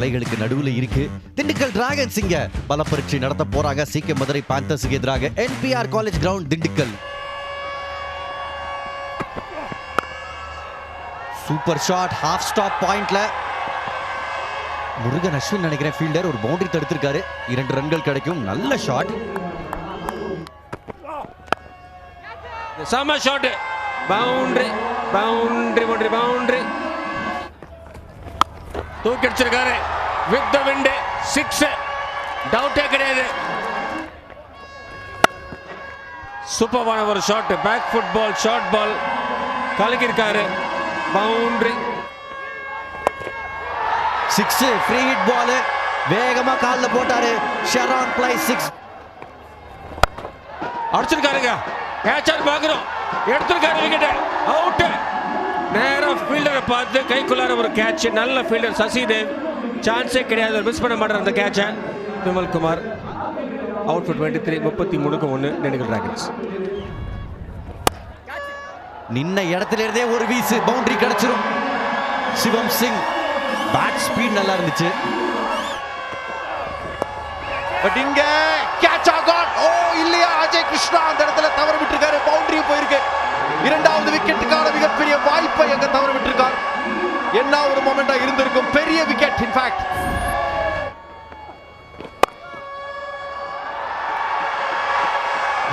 அலைகளுக்கு நடுவுல இருக்கு. திண்டுக்கல் டிராகன்ஸ் இங்க பல பரீட்சை நடத்த போறாங்க. சீக்கிய மதுரை பாந்தர்ஸுக்கு எதிராக NPR college ground Dindigul. Super shot half stop பாயிண்ட்ல முருகன் அஸ்வின் நினைக்கிறேன் ஃபீல்டர் ஒரு பவுண்டரி தடுத்திருக்காரு. இரண்டு ரன்கள் கிடைக்கும். நல்ல ஷாட் சம shot boundary boundary boundary boundary தூக்கி அடிச்சிருக்காரு. வித் த விண்டு சிக்ஸ் டவுட்டே கிடையாது. சூப்பரான ஒரு shot back foot ball short ball கலக்கியிருக்காரு. Boundary six free hit ball வேகமா கால்ல போட்டாரு. ஷெரான் பிளை சிக்ஸ் அடிச்சிருக்காருங்க. கேட்சர் பார்க்குறோம் எடுத்திருக்காரு விக்கெட் அவுட் நேரா ஃபீல்டரை பார்த்து கைக்குள்ளார ஒரு கேட்ச் நல்ல ஃபீல்டர் சசிதேவ். சான்ஸே கிடையாது. மிஸ் பண்ண மாட்டார் அந்த கேட்சை Vimal Kumar out for twenty three முப்பத்தி மூணுக்கு ஒன்று நெடுகல் டிராகன்ஸ் நின்ன இடத்துல இருந்தே ஒரு வீசு பவுண்டரி கிடைச்சிரும். சிவம் சிங் பேட் ஸ்பீட் நல்லா இருந்துச்சு. பட் இங்க கேட்ச் ஆகான். ஓ இல்லையா? அஜய் கிருஷ்ணா அந்த இடத்துல தவற விட்டுருக்காரு. என்ன ஒரு மொமெண்டா இருந்திருக்கும். பெரிய விக்கெட் இன்ஃபேக்ட்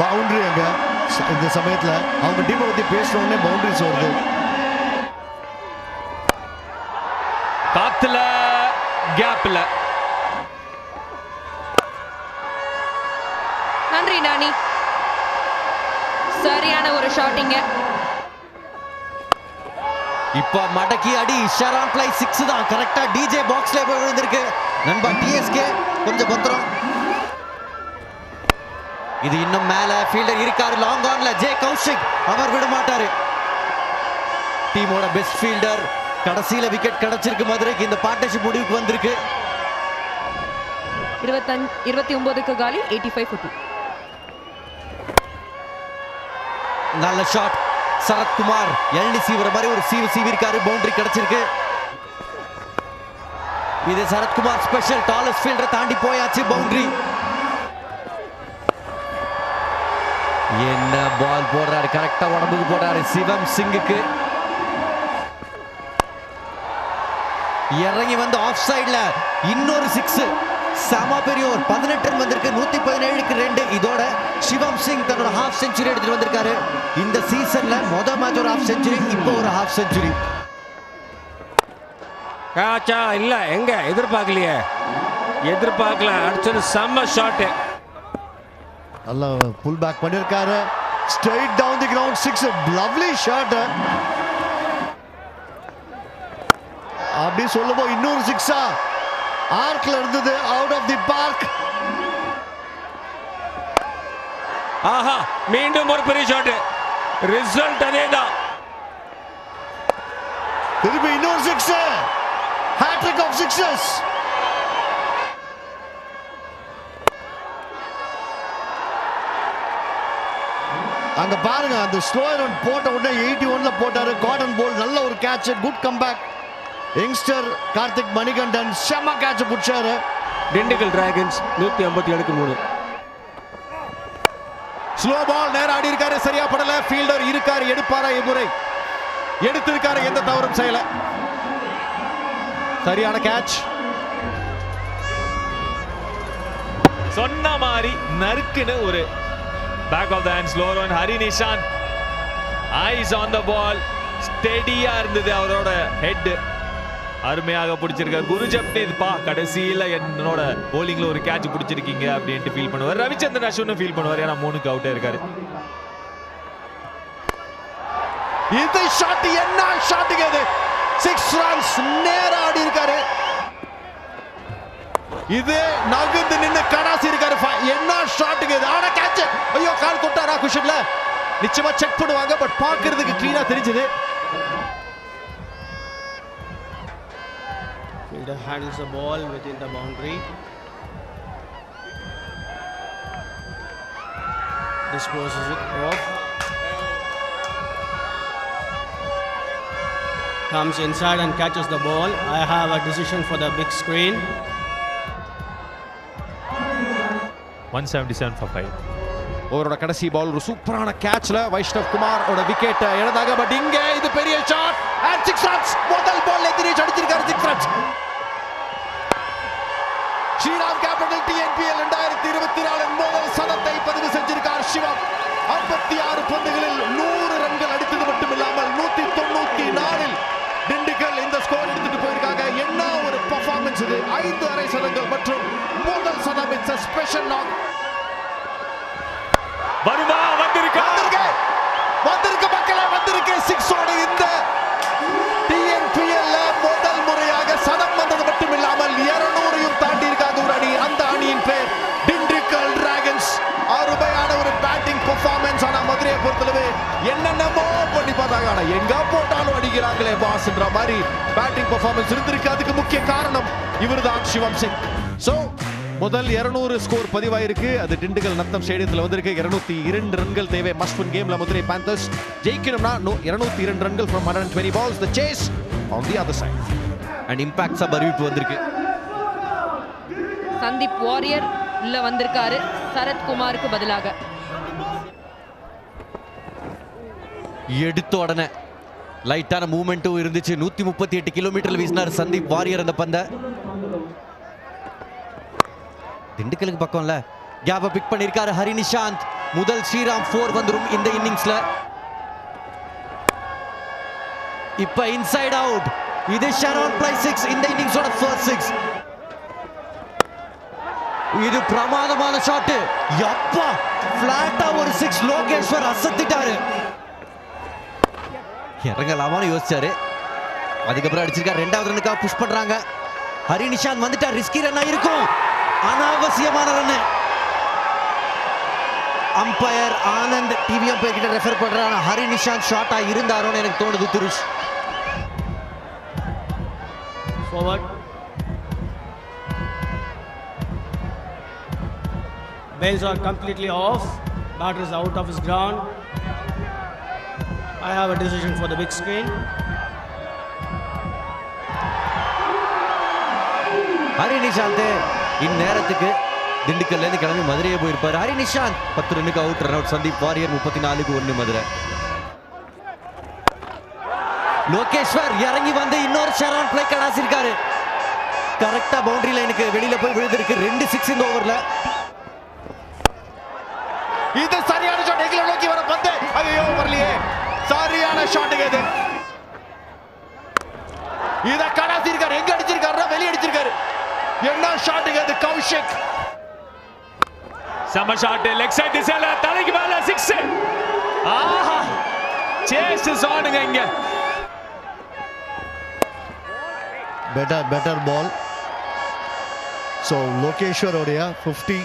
பவுண்டரி அங்க. இந்த சமயத்துல அவங்க டீமை பத்தி பேசின உடனே பவுண்டரிஸ் வருது. காத்துல கேப்ல நன்றி நானி. சரியான ஒரு ஷாட்டிங்க இப்ப மடக்கி அடி. ஷெரான் பிளை சிக்ஸ் தான். கரெக்டா டிஜே பாக்ஸ்ல போய் விழுந்திருக்கு. நண்பா டிஎஸ்கே கொஞ்சம் பத்திரம். இது இன்னும் மேல. ஃபீல்டர் இருக்காரு. லாங் ஆன்ல ஜே கௌஷிக் அவர் விட மாட்டாரு டீமோட பெஸ்ட் ஃபீல்டர் கடைசியில விக்கெட் கிடைச்சிருக்கு மதுரைக்கு. இந்த பார்ட்னர்ஷிப் முடிவுக்கு வந்திருக்கு. இருபத்தஞ்சு இருபத்தி ஒன்பதுக்கு காலி எயிட்டி ஃபைவ் நல்ல ஷாட் சரத்குமார் எல்டி சீவர மாதிரி ஒரு சீவு சீவிருக்காரு. பவுண்டரி கிடைச்சிருக்கு. இது சரத்குமார் ஸ்பெஷல் டாலஸ்ட் ஃபீல்டரை தாண்டி போயாச்சு பவுண்டரி. என்ன பால் போடுறாரு கரெக்டா உடம்புக்கு போடுறாரு சிவம் சிங்குக்கு. இறங்கி வந்து ஆஃப் சைடுல இன்னொரு சிக்ஸ் செம பெரிய ஒரு பதினெட்டு வந்திருக்கு நூத்தி பதினேழுக்கு ரெண்டு. இதோட சிவம் சிங் தன்னோட ஹாஃப் செஞ்சுரி எடுத்துட்டு வந்திருக்காரு. இந்த சீசன்ல முத மேட்ச் ஒரு ஹாஃப் செஞ்சுரி இப்போ ஒரு ஹாஃப் செஞ்சுரி கேட்சா இல்ல எங்க? எதிர்பார்க்கலையே. எதிர்பார்க்கல அடிச்சது செம்ம ஷாட்டு நல்லா புல் பேக் பண்ணிருக்காரு. Straight down the ground six lovely shot அப்படி சொல்லும்போது இன்னொரு சிக்ஸா ஆர்க்ல இருந்தது அவுட் ஆஃப் தி பார்க் ஆஹா மீண்டும் ஒரு பெரிய ஷாட் ரிசல்ட் அதேதான். திருப்பி இன்னொரு சிக்ஸ் ஹேட்ரிக் ஆஃப் சிக்ஸஸ் அங்க பாருங்க அந்த ஸ்லோ ரன் போட்ட உடனே எயிட்டி ஒன்ல போட்டாரு. காட்டன் போல் நல்ல ஒரு catch good comeback youngster Karthik Manikandan செம்ம கேட்ச் பிடிச்சாரு. திண்டுக்கல் டிராகன்ஸ் நூத்தி ஐம்பத்தி ஏழுக்கு மூணு. ஸ்லோ பால் நேரா ஆடி இருக்காரு சரியா படல. ஃபீல்டர் இருக்காரு எடுப்பாரா இம்முறை எடுத்திருக்காரு எந்த தவறும் செய்யல. சரியான கேட்ச் சொன்ன மாதிரி நறுக்குன்னு ஒரு back of the hand slow run Hari Nishanth eyes on the ball ஸ்டெடியா இருந்தது அவரோட ஹெட் அருமையாக பிடிச்சிருக்காரு குரு ஜப்னீத் பா கடைசியில என்னோட போலிங்ல ஒரு கேட்ச் பிடிச்சிருக்கீங்க அப்படின்ட்டு ஃபீல் பண்ணுவார். ரவிச்சந்திரன் அஸ்வினும் ஃபீல் பண்ணுவார். ஏன்னா மூணுக்கு அவுட்டே இருக்காரு. இது ஷாட் என்ன ஷாட்டுங்க இது சிக்ஸ் ரன்ஸ் நேரா ஆடி இருக்காரு. இது நகுந்து நின்னு கடாசி இருக்காரு. என்ன ஷாட்டுங்க இது ஆனா கேட்ச் ஐயோ கால் தொட்டாரா குஷன்ல? நிச்சயமா செக் பண்ணுவாங்க. பட் பாக்குறதுக்கு க்ளீனா தெரிஞ்சது. Fielder handles the ball within the boundary. Disposes it off. comes inside and catches the ball. I have a decision for the big screen. 177 for 5. அவரோட கடைசி பால் ஒரு சூப்பரான கேட்ச்ல வைஷ்ணவ் குமார் ஓட விக்கெட் இழந்தாங்க பட் இங்க இது பெரிய ஷாட் அண்ட் சிக்ஸ் ரன்ஸ் முதல் பால் எதிரேஜ் அடிச்சிருக்காரு six runs Shriram capital TNPL இரண்டாயிரத்தி இருபத்தி நாலு முதல் சதத்தை பதிவு செஞ்சிருக்கார் சிவம். ஐம்பத்தி ஆறு பந்துகளில் நூறு ரன்கள் அடித்தது மட்டும் இல்லாமல் நூத்தி தொண்ணூத்தி நாலில் திண்டுக்கல் இந்த ஸ்கோர் எடுத்துட்டு போயிருக்காங்க. என்ன ஒரு பர்ஃபார்மன்ஸ் இது? ஐந்து அரை சதங்கள் மற்றும் முதல் சதம். இட்ஸ் ஸ்பெஷல் நாக் வருமா? பொறுத்தளவு என்னென்னமோ பண்ணி பார்த்தாங்க. ஆனா எங்க போட்டாலும் அடிக்கிறாங்களே பாஸ்ன்ற மாதிரி பேட்டிங் பர்ஃபார்மன்ஸ் இருந்திருக்கு. அதுக்கு முக்கிய காரணம் இவர்தான் சிவம் சிங் சோ முதல் 200 ஸ்கோர் பதிவாயிருக்கு. அது திண்டுக்கல் நத்தம் ஸ்டேடியத்தில் வந்திருக்கு. 202 இரண்டு ரன்கள் தேவை. மஸ்ட் வின் கேம்ல மதுரை பேந்தர்ஸ் ஜெயிக்கணும்னா இருநூத்தி இரண்டு ரன்கள் from hundred twenty balls the chase on the other side and impact sub அறிவிப்பு வந்திருக்கு. சந்தீப் வாரியர் உள்ள வந்திருக்காரு. சரத்குமாருக்கு பதிலாக. எடுத்த உடனே லைட்டான மூமெண்ட்டும் இருந்துச்சு. நூத்தி முப்பத்தி எட்டு கிலோமீட்டர் வீசினார் சந்தீப் வாரியர் அந்த பந்த. திண்டுக்கலுக்கு பக்கம்ல. கேப பிக் பண்ணிருக்காரு ஹரி நிஷாந்த் முதல் ஸ்ரீராம் ஃபோர் வந்துடும் இந்த இன்னிங்ஸ்ல. இப்ப இன்சைட் அவுட் இது ஷரோன் பிளை சிக்ஸ் இந்த இன்னிங்ஸோட ஃபர்ஸ்ட் சிக்ஸ் இது பிரமாதமான ஷாட் எப்பா பிளாட்டா ஒரு சிக்ஸ் லோகேஸ்வர் அசத்திட்டாரு. இறங்கலாமான்னு யோசிச்சாரு. அதுக்கப்புறம் அடிச்சிருக்காரு. ரெண்டாவது ரன்னுக்காக புஷ் பண்றாங்க. ஹரி நிஷாந்த் வந்துட்டா ரிஸ்கி ரன்னா இருக்கும். அனாவசியமான run umpire Anand TV umpire கிட்ட ரெஃபர் பண்றாங்க ஹரி நிஷாந்த் ஷாட்டா இருந்தாரோன்னு எனக்கு தோணுது Trish. Forward. Bails are completely off. Batter is out of his ground. I have a decision for the big screen. Hari Nishanth இந்நேரத்துக்கு திண்டுக்கல்ல இருந்து கிளம்பி மதுரையே போயிருப்பாரு ஹரி நிஷாந்த் பத்து ரன்னுக்கு out run out Sandeep Warrier முப்பத்தி நாலுக்கு ஒண்ணு மதுரை லோகேஸ்வர் இறங்கி வந்து இன்னொரு ஷரான் பிளே கடாசிருக்காரு கரெக்டா பவுண்டரி லைனுக்கு வெளியில போய் விழுந்திருக்கு ரெண்டு சிக்ஸ் இந்த ஓவர்ல இது சரியான ஷாட் எங்களை நோக்கி வர பந்து ஐயோ வரலையே சரியான ஷாட்டுங்க இது. இத கடாசி இருக்காரு எங்க அடிச்சிருக்காருன்னா வெளிய அடிச்சிருக்காரு. என்ன ஷாட்டுங்க இது? கௌஷிக். செம ஷாட் லெக் சைடு திசையில தலைக்கு மேல சிக்ஸ் ஆஹா. சேஸ் ஆடுங்க இங்க. பெட்டர் பெட்டர் பால் ஸோ லோகேஸ்வரோடைய ஃபிஃப்டி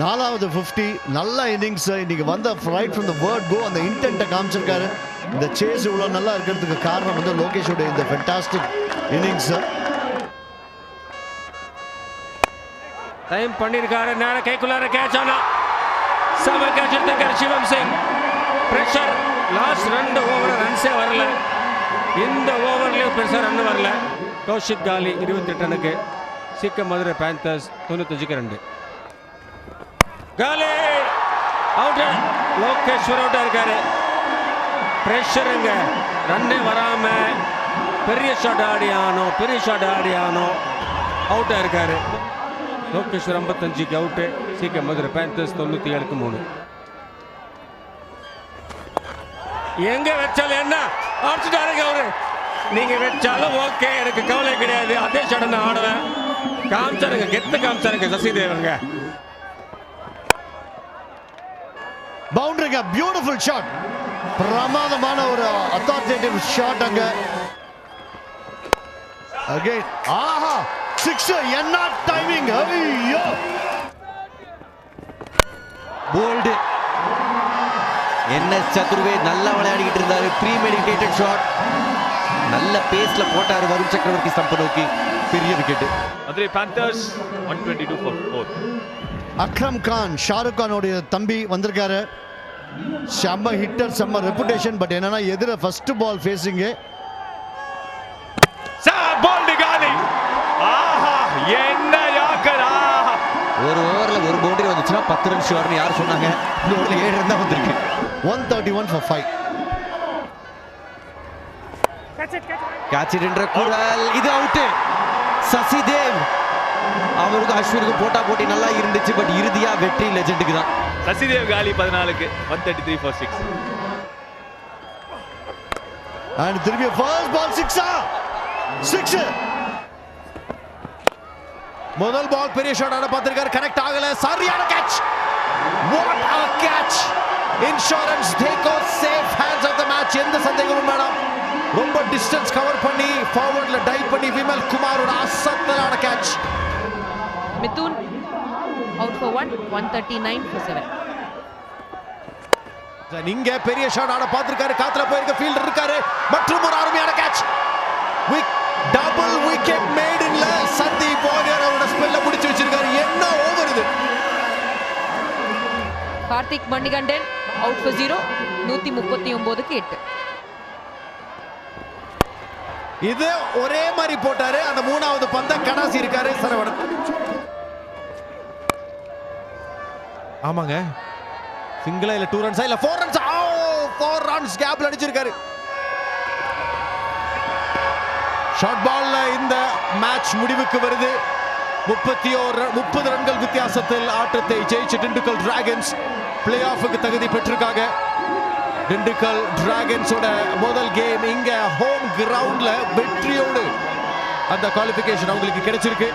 நாலாவது ஃபிஃப்டி நல்ல இன்னிங்ஸ் இன்னைக்கு வந்த right from the word go அந்த இன்டென்ட்டை காமிச்சிருக்காரு. இந்த சேஸ் இவ்வளோ நல்லா இருக்கிறதுக்கு காரணம் வந்து லோகேஷோட இந்த ஃபென்டாஸ்டிக் இன்னிங்ஸ் டைம் பண்ணிருக்காரு நேர கைக்குள்ளார கேட்ச் ஆனா செம கேட்ச் எடுத்திருக்காரு சிவம் சிங். பிரஷர் லாஸ்ட் ரெண்டு ஓவர் ரன்ஸே வரல. இந்த ஓவர்லயும் பெருசா ரன் வரல. கௌஷிக் காலி இருபத்தி ரனுக்கு. சிக்க மதுரை பேந்தர்ஸ் தொண்ணூத்தஞ்சுக்கு ரெண்டு. காலி. அவுட் லோகேஸ்வர் அவுட்டா இருக்காரு. ப்ரெஷருங்க ரன்னே வராம பெரிய ஷாட் ஆனோம். பெரிய ஷாட் ஆனோ அவுட்டா இருக்காரு. லோகேஸ்வர் ஐம்பத்தஞ்சுக்கு அவுட்டு சீக்கிரம் மதுரை பேந்தர்ஸ் தொண்ணூத்தி ஏழுக்கு மூணு. எங்க வச்சாலும் என்ன? அடிச்சுட்டாருங்க அவரு. நீங்க வச்சாலும் ஓகே எனக்கு கவலை கிடையாது. அதே சடனை ஆடுவேன். காமிச்சாருங்க. கெத்து காமிச்சாருங்க சசிதேவங்க. பவுண்டரிங்க பியூட்டிஃபுல் ஷாட் பிரமாதமான ஒரு அத்தாரிட்டேட்டிவ் ஷாட் அங்க. அகைன் ஆஹா சிக்ஸ் என்ன டைமிங் ஐயோ. போல்டு என்ன சதுர்வே நல்லா விளையாடிக்கிட்டு இருந்தாரு. ப்ரீ மெடிடேட்டட் ஷாட் நல்ல பேஸ்ல போட்டாரு வருண் சக்கரவர்த்தி ஸ்டம்ப நோக்கி. பெரிய wicket Madurai panthers 122 for 4 Akram Khan Shahrukh கானுடைய தம்பி வந்திருக்காரு. செம்ம ஹிட்டர் செம்ம ரெப்புடேஷன் பட் என்னன்னா எதிர ஃபர்ஸ்ட் பால் ஃபேஸிங்கு ஒரு ஓவரில் ஒரு பவுண்டரி வந்துச்சுன்னா பத்து நிமிஷம் ஷுவர்னு யார் சொன்னாங்க? இந்த ஓவரில் ஏழு ரன் தான் வந்திருக்கு. One thirty one for five catch it என்ற குரல். இது அவுட்டு சசிதேவ் அவருக்கு அஸ்வினுக்கு போட்டா போட்டி நல்லா இருந்துச்சு பட் இறுதியா வெற்றி லெஜெண்டுக்கு தான். சசிதேவ் காலி பதினாலுக்கு one thirty three for six and திரும்பி ஃபர்ஸ்ட் பால் சிக்ஸா சிக்ஸ் முதல் பால் பெரிய ஷாட் ஆட பார்த்திருக்காரு. கனெக்ட் ஆகல. சரியான catch what a catch insurance take over safe hands of the match எந்த சந்தேகமும் வேணாம். ரொம்ப டிஸ்டன்ஸ் கவர் பண்ணி ஃபார்வர்ட்ல டைவ் பண்ணி விமல் குமாரோட அசத்தலான catch for one one thirty nine for seven இங்க பெரிய ஷாட் ஆட பார்த்திருக்காரு. காத்துல போயிருக்க ஃபீல்டர் இருக்காரு. மற்றும் ஒரு அருமையான கேட்ச் டபுள் விக்கெட் மேட் இன்ல சந்தீப் வாரியர் அவரோட ஸ்பெல்ல முடிச்சு வச்சிருக்காரு. என்ன ஓவர் இது? Karthik Manikandan out for zero நூற்றி முப்பத்தி ஒம்போதுக்கு எட்டு. இது ஒரே மாதிரி போட்டாரு. அந்த மூணாவது பந்த கடாசி இருக்காரு சரவணன். ஆமாங்க. சிங்கிளா இல்ல டூ ரன்ஸா இல்ல four runs oh four runs கேப்ல அடிச்சிருக்காரு. ஷார்ட் பால்ல இந்த மேட்ச் முடிவுக்கு வருது. முப்பத்தி ஓர் முப்பது ரன்கள் வித்தியாசத்தில் ஆட்டத்தை ஜெயிச்ச திண்டுக்கல் டிராகன்ஸ் பிளே ஆஃபுக்கு தகுதி பெற்றிருக்காங்க. திண்டுக்கல் டிராகன்ஸோட முதல் கேம் இங்க ஹோம் கிரவுண்ட்ல வெற்றியோடு அந்த குவாலிஃபிகேஷன் அவங்களுக்கு கிடைச்சிருக்கு.